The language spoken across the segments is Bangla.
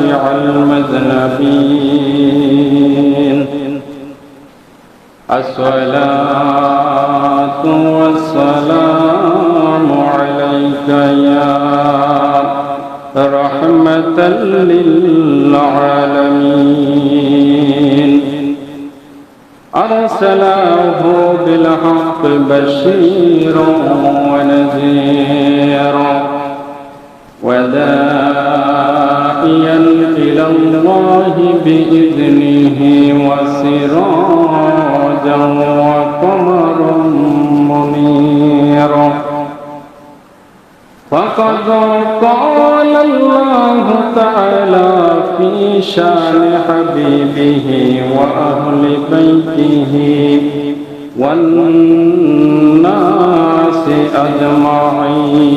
المذنبين الصلاة والسلام عليك يا رحمة للعالمين. أرسله بالحق بشيرا ونذيرا وداعيا إلى الله بإذنه وسراجا وقمرا منيرا. فقد قال الله تعالى في شان حبيبه وأهل بيته والناس أجمعين.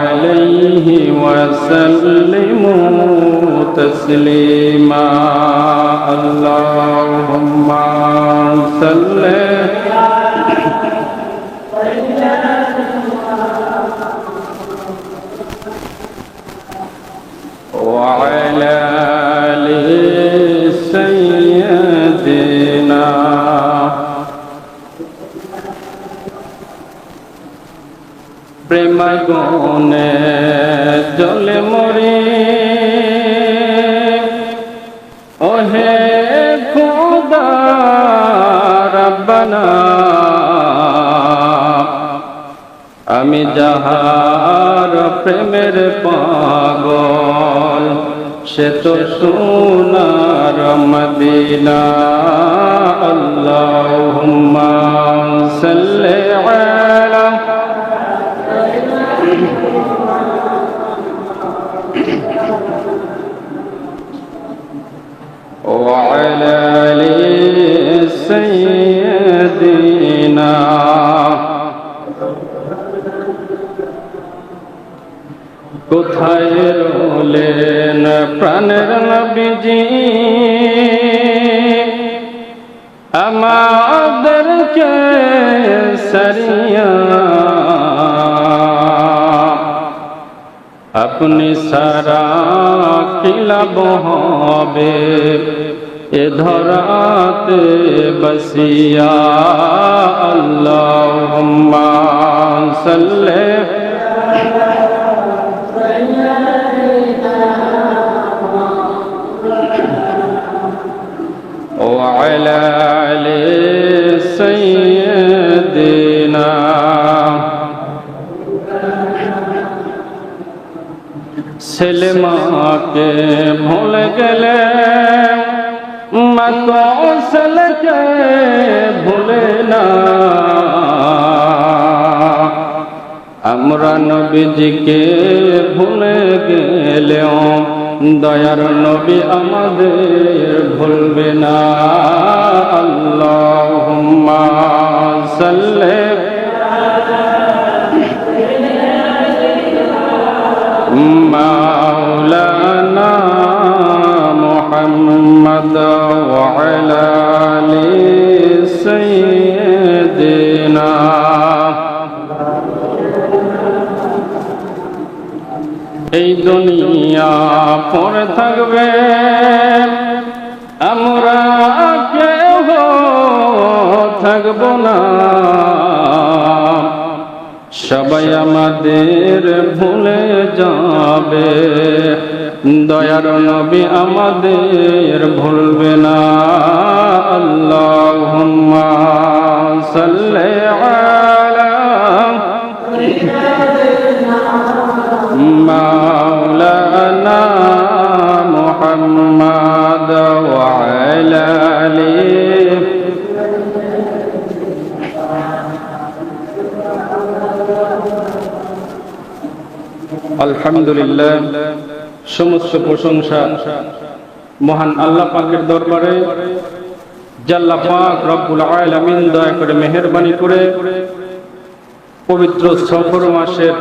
عليه وسلموا تسليما. اللهم صل وعلى প্রেম গুণে জলে মরি। ওহে রব্বানা, আমি যাহার প্রেমের পাগল, সে তো সোনার মদিনা। আল্লাহুম্মা প্রাণের নবীজি আমাদেরকে সরিয়া আপনি সারা কিলাব হবে? এ ধরাতে বসিয়া আল্লাহ সাল্লে। ছেলেমাকে ভুলে গেলে মাতকে ভুলে না। আমরা নবীজিকে ভুলে গেলেও দয়ার নবী আমাদের ভুলবে না। আল্লাহ সাল্লে محمد وعلى آل سيدنا এই দুনিয়া পরে থাকবে আমরা কেউ থাকব না সবাই আমাদের ভুলে যাবে। দয়ার নবী আমাদের ভুলবে না। আল্লাহ সাল্লে মাওলানা আলহামদুলিল্লাহ, সমস্ত প্রশংসা মহান আল্লাহ পাকের দরবারে, জাল্লা পাক রব্বুল আলামিন দয়া করে মেহেরবানি করে পবিত্র সফর মাসের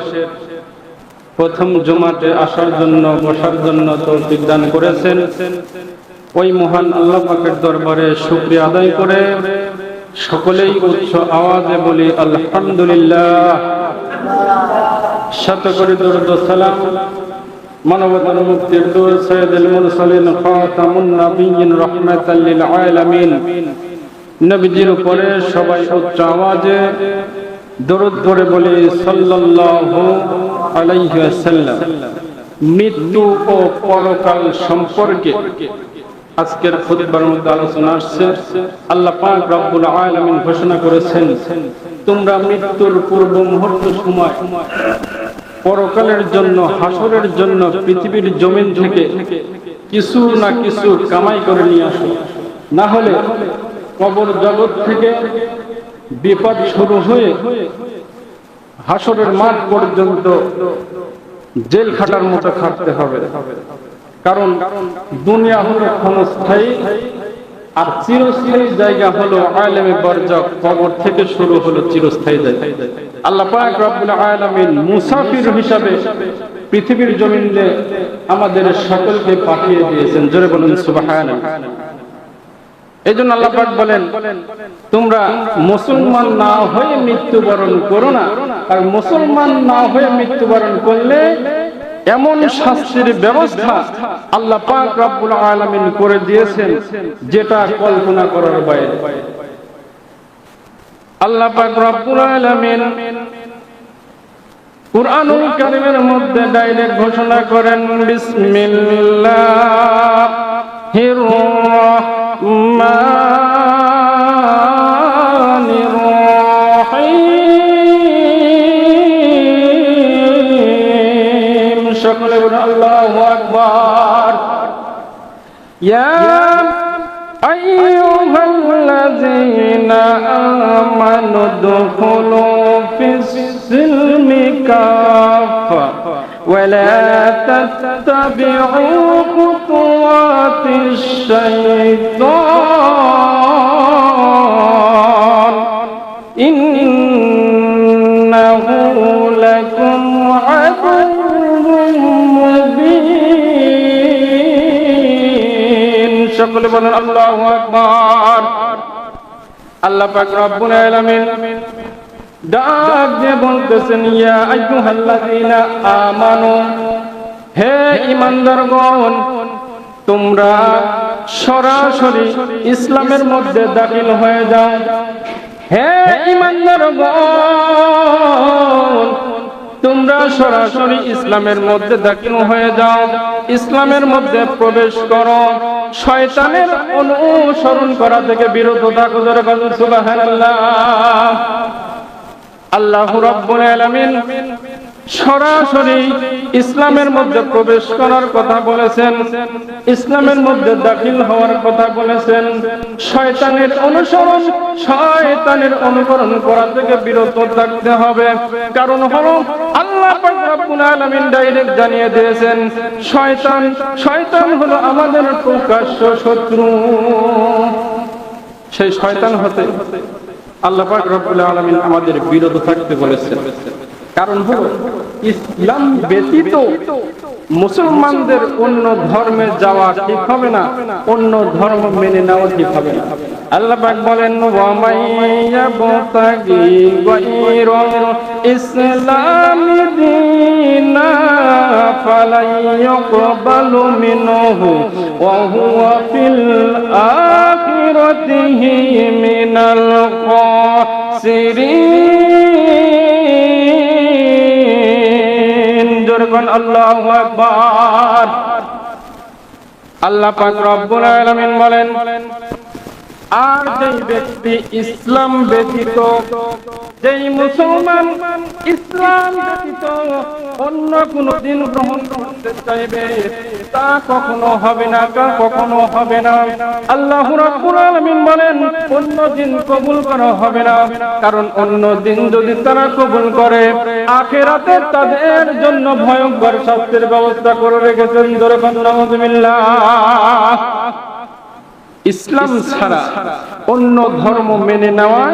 প্রথম জমাতে আসার জন্য, বসার জন্য তৌফিক দান করেছেন। ওই মহান আল্লাহ পাকের দরবারে শুকরিয়া আদায় করে সকলেই উচ্চ আওয়াজে বলি, আলহামদুলিল্লাহ। শত করে দরুদ সালাম। মানবতার মুক্তির দূর সৈয়দুল মুরসালিন খাতামুন রাহমাতাল লিল আলামিন। নবীজির উপরে সবাই উচ্চ আওয়াজে দরুদ পড়ে বলি, সাল্লাল্লাহু আলাইহি ওয়াসাল্লাম। মৃত্যু ও পরকাল সম্পর্কে আজকের খুতবার মধ্যে আলোচনা আসছে। আল্লাহ পাক রব্বুল আলামিন ঘোষণা করেছেন, তোমরা মৃত্যুর পূর্ব মুহূর্ত সময় পরকালের জন্য, হাসরের জন্য পৃথিবীর জমিন থেকে কিছু না কিছু কামাই করে নিয়ে আসো। না হলে কবর জগৎ থেকে বিপদ শুরু হয়ে হাসরের মাঠ পর্যন্ত জেল খাটার মতো খাটতে হবে। কারণ দুনিয়া হলো ক্ষণস্থায়ী আর চিরস্থায়ী জায়গা হলো আলেমে বরজক, কবর থেকে শুরু হলো চিরস্থায়ী জায়গা। আল্লাহ পাক রব্বুল আলামিন মুসাফির হিসাবে পৃথিবীর জমিনে আমাদের সকলকে পাঠিয়ে দিয়েছেন। জোরে বলুন, সুবহানাল্লাহ। এই জন্য আল্লাহ পাক বলেন, তোমরা মুসলমান না হয়ে মৃত্যুবরণ করো না। আর মুসলমান না হয়ে মৃত্যুবরণ করলে এমন শাস্তির ব্যবস্থা আল্লাহ পাক রব্বুল আলামিন করে দিয়েছেন, যেটা কল্পনা করার বাইরে আল্লাহ পাক রব্বুল আলামিন কুরআনুল কারীমের মধ্যে ডাইরেক্ট ঘোষণা করেন বিসমিল্লাহির রহমানির تدخلوا في السلم كافة ولا تتبعوا خطوات الشيطان. إنه لكم عدو مبين. شكرا بلن الله أكبر. আল্লাহ পাক রব্বুল আলামিন ডাক দিয়ে বলতেছেন, ইয়া আমানু, হে ঈমানদারগণ, তোমরা সরাসরি ইসলামের মধ্যে দাখিল হয়ে যাও। হে ঈমানদারগণ তোমরা সরাসরি ইসলামের মধ্যে দাখিল হয়ে যাও। ইসলামের মধ্যে প্রবেশ করো। শয়তানের অনুসরণ করা থেকে বিরত থাকো, জোরে আল্লাহ আল্লাহ রাব্বুল আলামিন সরাসরি ইসলামের মধ্যে প্রবেশ করার কথা বলেছেন, ইসলামের মধ্যে দাখিল হওয়ার কথা বলেছেন। শয়তানের অনুসরণ, শয়তানের অনুকরণ করা থেকে বিরত থাকতে হবে। কারণ হলো আল্লাহ আলামিন ডাইরেক্ট জানিয়ে দিয়েছেন, শয়তান শয়তান হলো আমাদের প্রকাশ্য শত্রু। সেই শয়তান হতে আল্লাহ পাক আলামিন আমাদের বিরত থাকতে বলেছেন। কারণ হলো, ইসলাম ব্যতীত মুসলমানদের অন্য ধর্মে যাওয়া ঠিক হবে না, অন্য ধর্ম মেনে নেওয়া ঠিক হবে না। আল্লাহ বলেন দীনা ফালাইয়াকবালু মিনহু ওয়া জোরে আল্লাহ আল্লাহ পাক রব্বুল আলামিন বলেন আর যেই ব্যক্তি ইসলাম ব্যতীত, যেই মুসলমান ইসলাম ব্যতীত, অন্য কোন দিন গ্রহণ করতে চাইবে, তা কখনো হবে না, তা কখনো হবে না। আল্লাহ রাব্বুল আলামিন বলেন, অন্য দিন কবুল করা হবে না, কারণ অন্য দিন যদি তারা কবুল করে, আখেরাতে তাদের জন্য ভয়ঙ্কর শাস্তির ব্যবস্থা করে রেখেছেন। ধরে ইসলাম ছাড়া অন্য ধর্ম মেনে নেওয়া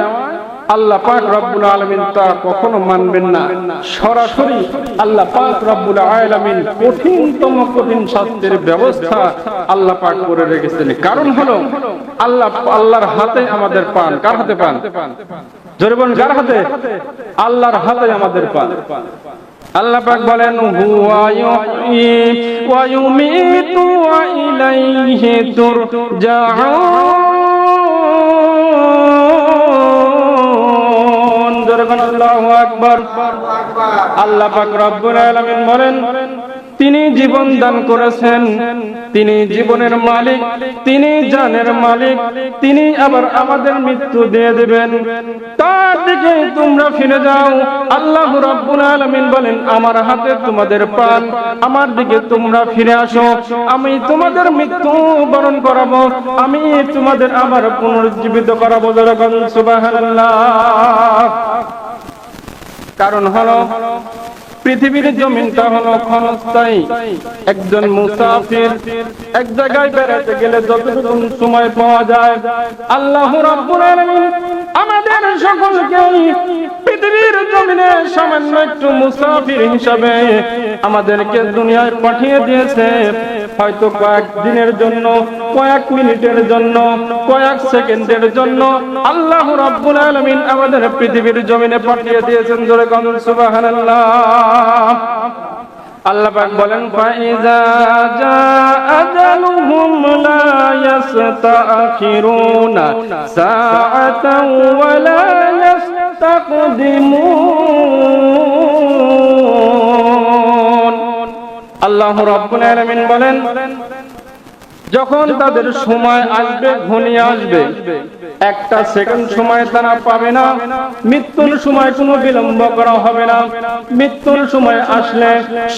আল্লাহ পাক রব্বুল আলমিন তা কখনো মানবেন না। সরাসরি আল্লাহ পাক রব্বুল আলামিন কঠিনতম কঠিন শাস্তির ব্যবস্থা আল্লাহ পাক করে রেখেছেন। কারণ হলো, আল্লাহ আল্লাহর হাতে আমাদের পান। কার হাতে পান? জোরে বলুন, কার হাতে? আল্লাহর হাতে আমাদের পান। আল্লাহ পাক বলেন হুয়া ইউহয়ি ওয়া ইউমিতু ওয়া ইলাইহি তুরজাউন। জোরগান আল্লাহু আকবার। আল্লাহ পাক রব্বুল আলামিন বলেন তিনি জীবন দান করেছেন। তিনি জীবনের মালিক, তিনি জানের মালিক, তিনি আবার আমাদের মৃত্যু দিয়ে দিবেন। তার দিকে তোমরা ফিরে যাও। আল্লাহ রাব্বুল আলামিন বলেন, আমার হাতে তোমাদের প্রাণ আমার দিকে তোমরা ফিরে আসো। আমি তোমাদের মৃত্যু বরণ করাবো। আমি তোমাদের আবার পুনরুজ্জীবিত করাবো সুবহানাল্লাহ। কারণ হলো পৃথিবীর জমিনটা হলো ক্ষণস্থায়ী। একজন মুসাফির এক জায়গায় বেড়াতে গেলে যতটুকু সময় পাওয়া যায়, আল্লাহ রাব্বুল আলামিন আমাদের সকলকে পৃথিবীর জমিনে সামান্য একটু মুসাফির হিসাবে আমাদেরকে দুনিয়ায় পাঠিয়ে দিয়েছে। হয়তো কয়েক দিনের জন্য, কয়েক মিনিটের জন্য, কয়েক সেকেন্ডের জন্য আল্লাহ রাব্বুল আলামিন আমাদের পৃথিবীর জমিনে পাঠিয়ে দিয়েছেন জোরে কোন সুবহানাল্লাহ। আল্লাহ পাক বলেন, ফাইজা জা আজালুহুম লা ইস্তাখিরুনা সাআতাও ওয়া লা ইস্তাকদিমুন আল্লাহ রাব্বুল বলেন, যখন তাদের সময় আসবে, ঘনিয়ে আসবে, একটা সেকেন্ড সময় তারা পাবে না, মৃত্যুর সময় কোনো বিলম্ব করা হবে না। মৃত্যুর সময় আসলে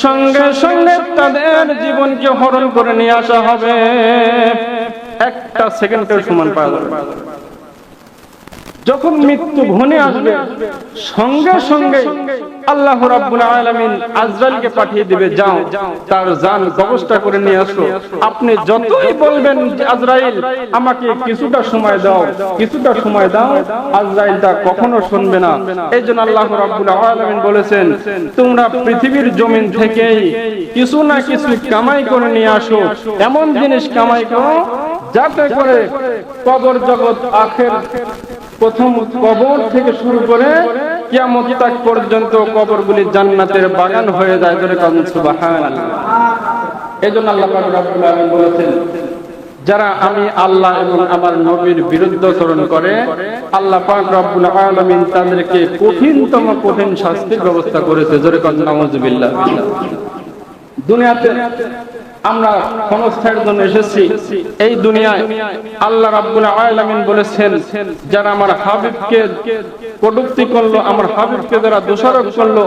সঙ্গে সঙ্গে তাদের জীবনকে হরণ করে নিয়ে আসা হবে। একটা সেকেন্ডের সময় পাওয়া যাবে। যখন মৃত্যু ঘনে আসবে, সঙ্গে সঙ্গে আল্লাহ রাব্বুল আলামিন আজরাইলকে পাঠিয়ে দিবে, যাও। তার জান ব্যবস্থা করে নিয়ে আসো। আপনি যতই বলবেন আজরাইল, আমাকে কিছুটা সময় দাও, কিছুটা সময় দাও। আজরাইল তা কখনো শুনবে না। এইজন্য আল্লাহ রাব্বুল আলামিন বলেছেন, তোমরা পৃথিবীর জমিন থেকেই কিছু না কিছু কামাই করে নিয়ে আসো। এমন জিনিস কামাই করো, যাতে করে কবর জগৎ আখের প্রথম কবর থেকে শুরু করে কিয়ামত তাক পর্যন্ত কবরগুলি জান্নাতের বাগান হয়ে যায় সুবহানাল্লাহ। এজন্য আল্লাহ পাক রব্বুল আলামিন বলেছেন, যারা আমি আল্লাহ এবং আমার নবীর বিরুদ্ধাচরণ করে, আল্লাহ পাক রব্বুল আলামিন তাদেরকে কঠিনতম কঠিন শাস্তির ব্যবস্থা করেছে, জোরে কান, নাউজুবিল্লাহ। দুনিয়াতে আমরা ক্ষণস্থায়ের জন্য এসেছি। এই দুনিয়ায় আল্লাহ রাব্বুল আলামিন বলেছেন, যারা আমার হাবিবকে কটূক্তি করল, আমার হাবিবকে যারা দোষারোপ করল,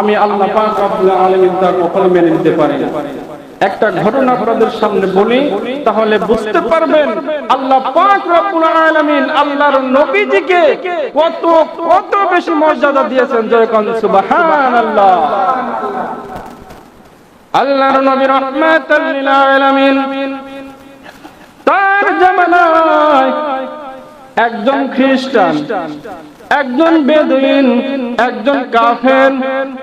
আমি আল্লাহ পাক রব্বুল আলামিন তা কখনো মেনে নিতে পারি। একটা ঘটনা আপনাদের সামনে বলি, তাহলে বুঝতে পারবেন, আল্লাহ পাক রব্বুল আলামিন আল্লাহর নবীজিকে কত কত বেশি মর্যাদা দিয়েছেন, জয় কোন সুবহানাল্লাহ। আল্লাহর নবী রহমাতাল লিল আলামিন। তার জামানায় একজন খ্রিস্টান, একজন বেদুইন, একজন কাফের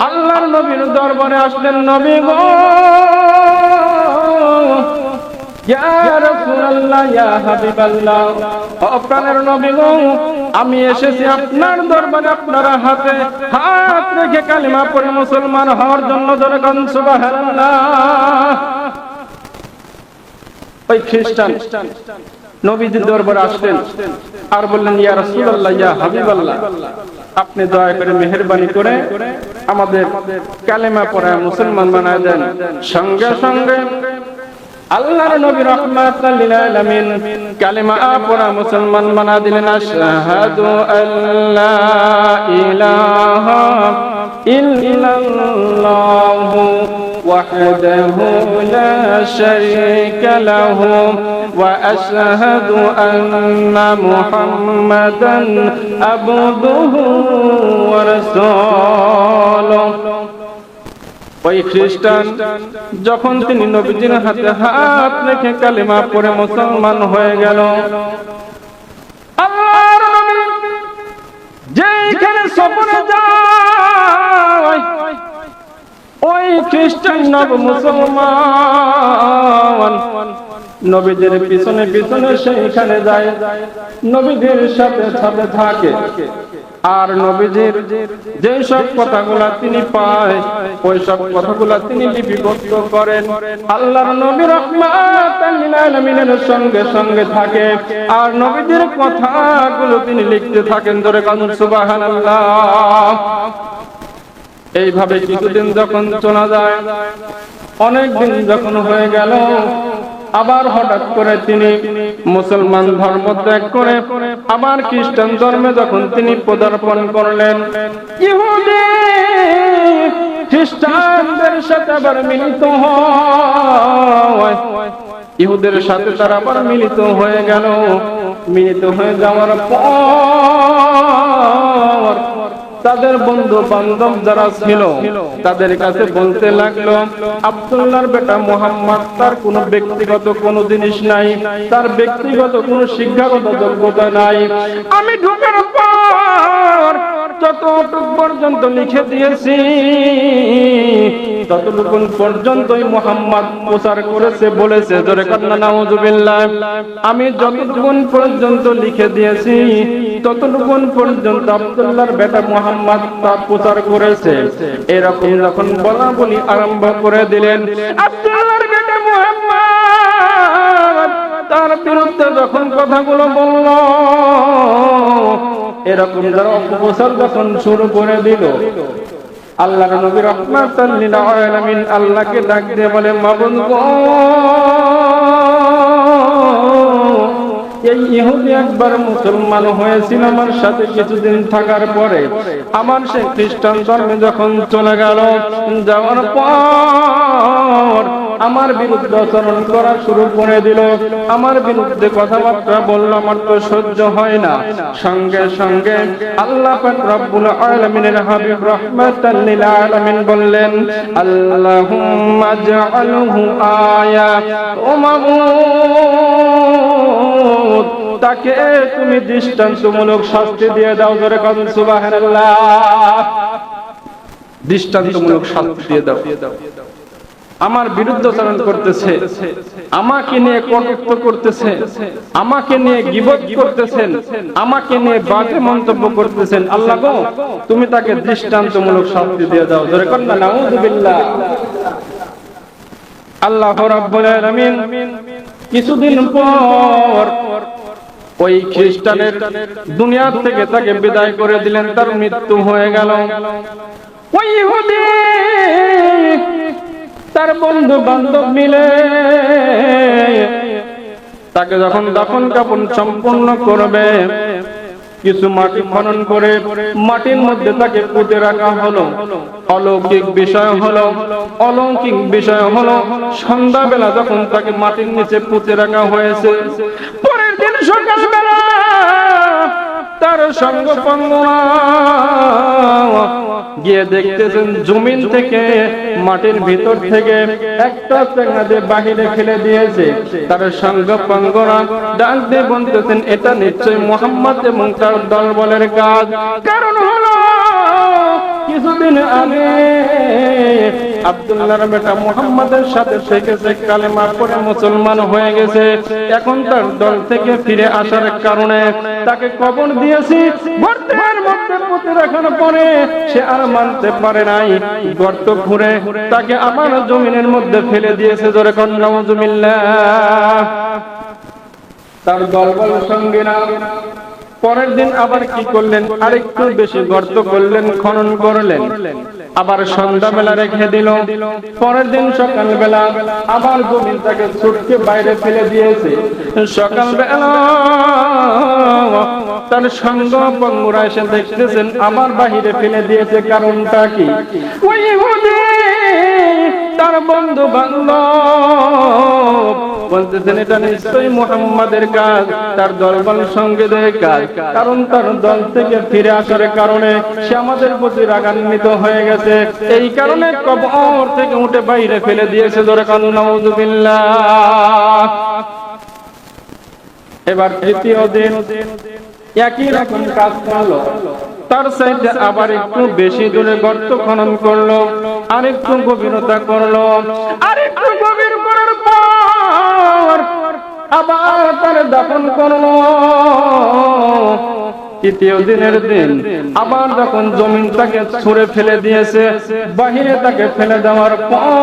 আল্লাহর নবীর দরবারে আসলেন, নবী গো আমি এসেছি আপনার দরবারে, আপনার হাতে। হাত রেখে কালিমা পড়ে মুসলমান হওয়ার জন্য জনগণ ওই খ্রিস্টান, নবীজির দরবারে আসলেন। আর বললেন, ইয়া রাসূলুল্লাহ, ইয়া হাবিবাল্লাহ, আপনি দয়া করে মেহেরবানি করে আমাদের কালেমা পড়ায় মুসলমান বানায় দেন। সঙ্গে সঙ্গে আল্লাহর নবী রহমাতাল লিল আলামিন কালেমা পড়া মুসলমান বানা দিলেন আশহাদু আল্লা ইলাহা ইল্লাল্লাহু وحده لا شريك له وأشهد أن محمدا عبده ورسوله ওই খ্রিস্টান, যখন তিনি নবীজির হাতে হাত রেখে কালিমা পড়ে মুসলমান হয়ে গেল। আল্লাহর নবী যেখানে সফরে ওই খ্রিস্টান নব মুসলমান নবীদের পিছনে পিছনে সেইখানে যায়, নবীদের সাথে সাথে থাকে। আর নবীজির যে সব কথাগুলা তিনি পায় ওই সব কথাগুলা তিনি লিপিবদ্ধ করেন। আল্লাহর নবী রহমাতের সঙ্গে সঙ্গে থাকে। আর নবীজির কথাগুলো তিনি লিখতে থাকেন ধরে কানুন সুবহানাল্লাহ। এইভাবে কিছুদিন যখন চলা যায় অনেক দিন যখন হয়ে গেল, আবার হঠাৎ করে তিনি মুসলমান ধর্ম ত্যাগ করে আবার খ্রিস্টান ধর্মে যখন তিনি পদার্পণ করলেন খ্রিস্টানদের সাথে আবার মিলিত ইহুদের সাথে তারা আবার মিলিত হয়ে গেল। মিলিত হয়ে যাওয়ার পর তাদের বন্ধু বান্ধব যারা ছিল, তাদের কাছে বলতে লাগল, আব্দুল্লাহর বেটা মোহাম্মদ, তার কোনো ব্যক্তিগত কোনো জিনিস নাই, তার ব্যক্তিগত কোনো শিক্ষাগত যোগ্যতা নাই। আমি ঢুকার যতটুক পর্যন্ত লিখে দিয়েছি, ততটুকু পর্যন্তই মোহাম্মদ প্রচার করেছে, বলেছে। জোরে কান্না আমি যতটুকু পর্যন্ত লিখে দিয়েছি, ততটুকু পর্যন্ত আব্দুল্লাহর বেটা মোহাম্মদ তা প্রচার করেছে। এরকম যখন বলা বলি আরম্ভ করে দিলেন, আব্দুল্লাহর বেটা মোহাম্মদ তার বিরুদ্ধে যখন কথাগুলো বলল এরকম যারা অপপ্রচার যখন শুরু করে দিল, আল্লাহর নবী রহমাতাল লিল আলামিন আল্লাহকে ডাক দিয়ে বলে মাবুদ গো এই ইহুদি একবার মুসলমান হয়েছিল আমার সাথে কিছুদিন থাকার পরে। আমার সে খ্রিস্টান ধর্মে যখন চলে গেল, যাওয়ার পর আমার বিরুদ্ধে আচরণ করা শুরু করে দিল। আমার বিরুদ্ধে কথাবার্তা বলল, আমার তো সহ্য হয় না। সঙ্গে সঙ্গে আল্লাহ পাক রব্বুল আলামিনের হাবিব রাহমাতাল লিল আলামিন বললেন, আল্লাহুম্মা জাআলহু আয়া ও মাবুদ তাকে তুমি দৃষ্টান্তমূলক শাস্তি দিয়ে দাও ধরে কদম সুবহানাল্লাহ। দৃষ্টান্তমূলক শাস্তি দিয়ে দাও। আমার বিরুদ্ধাচরণ করতেছে, আমাকে নিয়ে কটুক্ত করতেছে, আমাকে নিয়ে গিবত করতেছেন, আমাকে নিয়ে বাজে মন্তব্য করতেছেন। আল্লাহ গো, তুমি তাকে দৃষ্টান্তমূলক শাস্তি দিয়ে দাও ধরে কর না আল্লাহ রাব্বুল আলামিন, কিছুদিন পর ওই খ্রিস্টানের দুনিয়া থেকে তাকে বিদায় করে দিলেন, তার মৃত্যু হয়ে গেল। তার বন্ধু বান্ধব মিলে তাকে যখন দাফন কাপন সম্পূর্ণ করবে, কিছু মাটি খনন করে মাটির মধ্যে তাকে পুঁতে রাখা হলো। অলৌকিক বিষয় হলো, অলৌকিক বিষয় হলো, সন্ধ্যাবেলা যখন তাকে মাটির নিচে পুঁতে রাখা হয়েছে সকালবেলা তার সঙ্গ গিয়ে দেখতেছেন জমিন থেকে, মাটির ভিতর থেকে একটা চেঙ্গাদের বাহিরে ফেলে দিয়েছে। তার সঙ্গ পঙ্গরা ডাক দিয়ে বলতেছেন, এটা নিশ্চয় মোহাম্মদ এবং তার দল বলের কাজ। কারণ হলো, কিছুদিন আগে সাথে ফিরে আসার কারণে তাকে গর্ত ঘুরে তাকে আবার জমিনের মধ্যে ফেলে দিয়েছে। জোরে কন্যা তার দলবল সঙ্গে না। পরের দিন আবার কি করলেন? আরেকটু বেশি গর্ত করলেন, খনন করলেন। আবার সন্ধ্যাবেলা রেখে দিল। পরের দিন সকালবেলা আবার জমিন তাকে ছুটকে বাইরে ফেলে দিয়েছে। সকালবেলা তার সঙ্গ পঙ্গুরা এসে দেখতেছেন, আবার বাহিরে ফেলে দিয়েছে। কারণটা কি? তার বন্ধু বান্ধব বলতেছেন, এটা নিশ্চয়ই মুহাম্মাদের কাজ। তার দলবল সঙ্গীদের কাজ। কারণ তার দল থেকে ফিরে আসার কারণে সে আমাদের প্রতি রাগান্বিত হয়ে গেছে। এই কারণে কবর থেকে উঠে বাইরে ফেলে দিয়েছে ধরে কানু নাউজুবিল্লাহ। এবার তৃতীয় দিন, একই রকম কাজ করল। তার সাইডে আবার একটু বেশি দূরে গর্ত খনন করল আর একটু গভীরতা করল আর একটু গভীর আবার তার দাফন করল, তৃতীয় দিনের দিন আবার যখন জমিন তাকে ছুঁড়ে ফেলে দিয়েছে, বাহিরে তাকে ফেলে দেওয়ার পর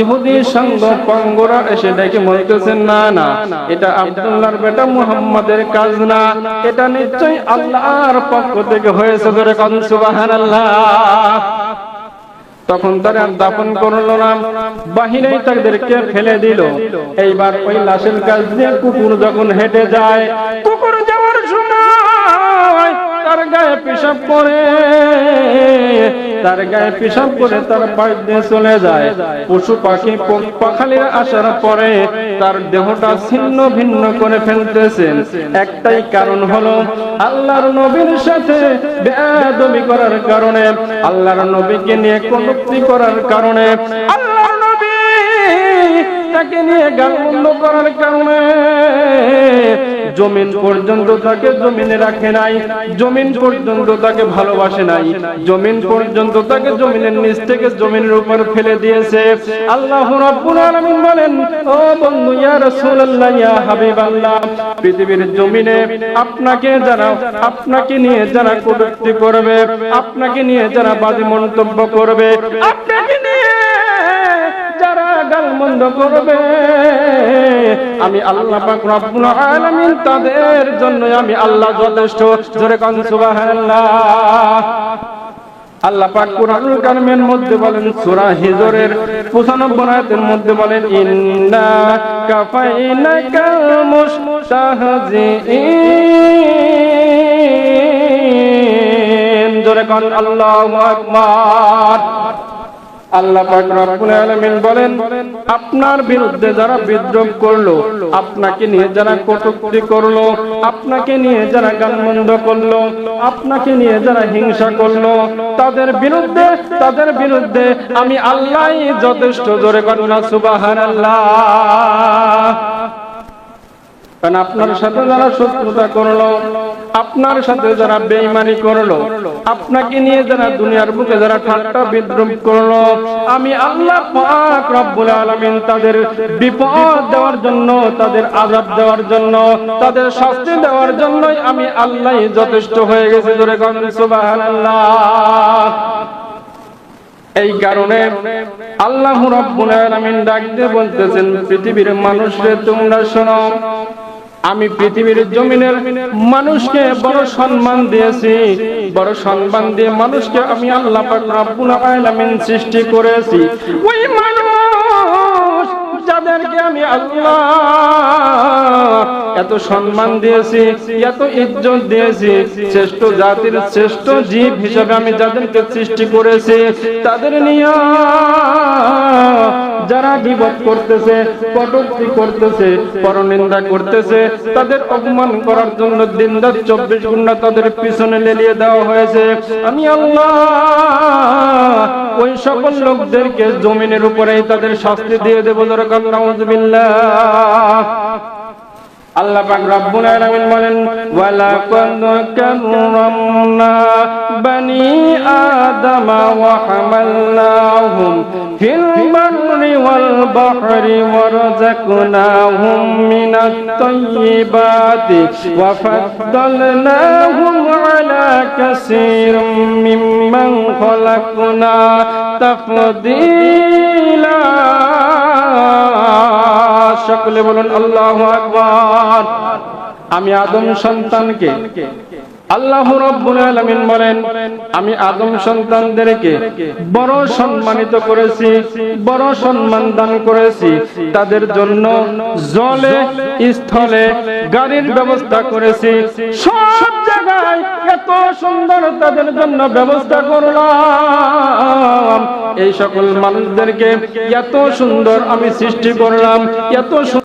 ইহুদি সঙ্গ পঙ্গরা এসে ডেকে বলতেছেন না না, এটা আব্দুল্লাহর বেটা মুহাম্মাদের কাজ না, এটা নিশ্চয়ই আল্লাহর পক্ষ থেকে হয়েছে ধরে কন সুবহানাল্লাহ। তখন তারা দাপন করল না। বাহিরেই তাদেরকে ফেলে দিল। এইবার ওই লাশের কাছ দিয়ে কুকুর যখন হেঁটে যায়, কুকুর তার গায়ে পেশাব করে তার গায়ে পেশাব করে তার পাশ চলে যায়। পশু পাখি পাখালিরা আসার পরে তার দেহটা ছিন্ন ভিন্ন করে ফেলতেছেন। একটাই কারণ হলো আল্লাহর নবীর সাথে বেয়াদবি করার কারণে, আল্লাহর নবীকে নিয়ে কটূক্তি করার কারণে, আল্লাহর নবী তাকে নিয়ে গালমন্দ করার কারণে জমিন পর্যন্ত তাকে জমিনে রাখে নাই, জমিন পর্যন্ত তাকে ভালোবাসে নাই, জমিন পর্যন্ত তাকে জমিনের নিচ থেকে জমিনের উপর ফেলে দিয়েছে। আল্লাহ বলেন, ও বন্ধু পৃথিবীর জমিনে আপনাকে যারা, আপনাকে নিয়ে যারা কটূক্তি করবে, আপনাকে নিয়ে যারা বাজে মন্তব্য করবে, আপনাকে নিয়ে গালমন্দ করবে। আমি আল্লাহ পাক রব্বুল আলামিন তাদের জন্য আমি আল্লাহ যথেষ্ট। জোরে কান সুবহানাল্লাহ। আল্লাহ পাক কুরআনুল কারীমের মধ্যে বলেন, সূরা হিজরের 95 আয়াতের মধ্যে বলেন, ইন্না কাফাইনাকাল মুস্তাহজিইন জোরে কান আল্লাহু আকবার। আল্লাহ পাক বলেন, আপনার বিরুদ্ধে যারা বিদ্রোহ করল, আপনাকে নিয়ে যারা কটূক্তি করল, আপনাকে নিয়ে যারা গানমন্দ করল, আপনাকে নিয়ে যারা হিংসা করল, তাদের বিরুদ্ধে তাদের বিরুদ্ধে আমি আল্লাহই যথেষ্ট জোরে করুন সুবহানাল্লাহ। কারণ আপনার সাথে যারা শত্রুতা করল, আপনার সাথে যারা বেইমানি করল, আপনাকে নিয়ে যারা দুনিয়ার বুকে যারা ঠাট্টা বিদ্রুপ করল, আমি আল্লাহ পাক রব্বুল আলামিন তাদের বিপদ দেওয়ার জন্য, তাদের আযাব দেওয়ার জন্য, তাদের শাস্তি দেওয়ার জন্যই আমি আল্লাহই যথেষ্ট হয়ে গেছি জোরে কোন, সুবহানাল্লাহ। এই কারণে আল্লাহ রাব্বুল আলামিন ডাক দিয়ে বলতেছেন, পৃথিবীর মানুষরে তোমরা শোনো। আমি পৃথিবীর জমিনের মানুষকে বড় সম্মান দিয়েছি। বড় সম্মান দিয়ে মানুষকে আমি আল্লাহ পাক রব্বুল আলামিন সৃষ্টি করেছি। ওই মানুষ যাদেরকে আমি আল্লাহ? এত সম্মান দিয়েছি, এত ইজ্জত দিয়েছি, শ্রেষ্ঠ জাতির শ্রেষ্ঠ জীব হিসাবে আমি যাদেরকে সৃষ্টি করেছি, তাদের নিয়ে যারা বিপদ করতেছে, কটূক্তি করতেছে, পরনিন্দা করতেছে, তাদের অপমান করার জন্য দিন রাত চব্বিশ ঘণ্টা তাদের পিছনে লেলিয়ে দেওয়া হয়েছে। আমি আল্লাহ, ওই সকল লোকদেরকে জমিনের উপরেই তাদের শাস্তি দিয়ে দেবো। দরকার আল্লাহ পাক রব্বুল আলামিন বলেন, ওয়ালা কুন কাররামনা বানি আদম ওয়া হামালনাহুম ফিল বাররি ওয়াল বাহরি ওয়ারযাকনাহুম মিনাত তাইয়্যিবাতি ওয়া ফাদ্দালনাহুম সকলে বলুন আল্লাহ আকবর। আমি আদম সন্তানকে আমি আদম সন্তানদেরকে বড় সম্মানিত করেছি, বড় সম্মান দান করেছি। তাদের জন্য জলে, স্থলে গাড়ির ব্যবস্থা করেছি। সব জায়গায় এত সুন্দর তাদের জন্য ব্যবস্থা করলাম। এই সকল মানুষদেরকে এত সুন্দর আমি সৃষ্টি করলাম, এত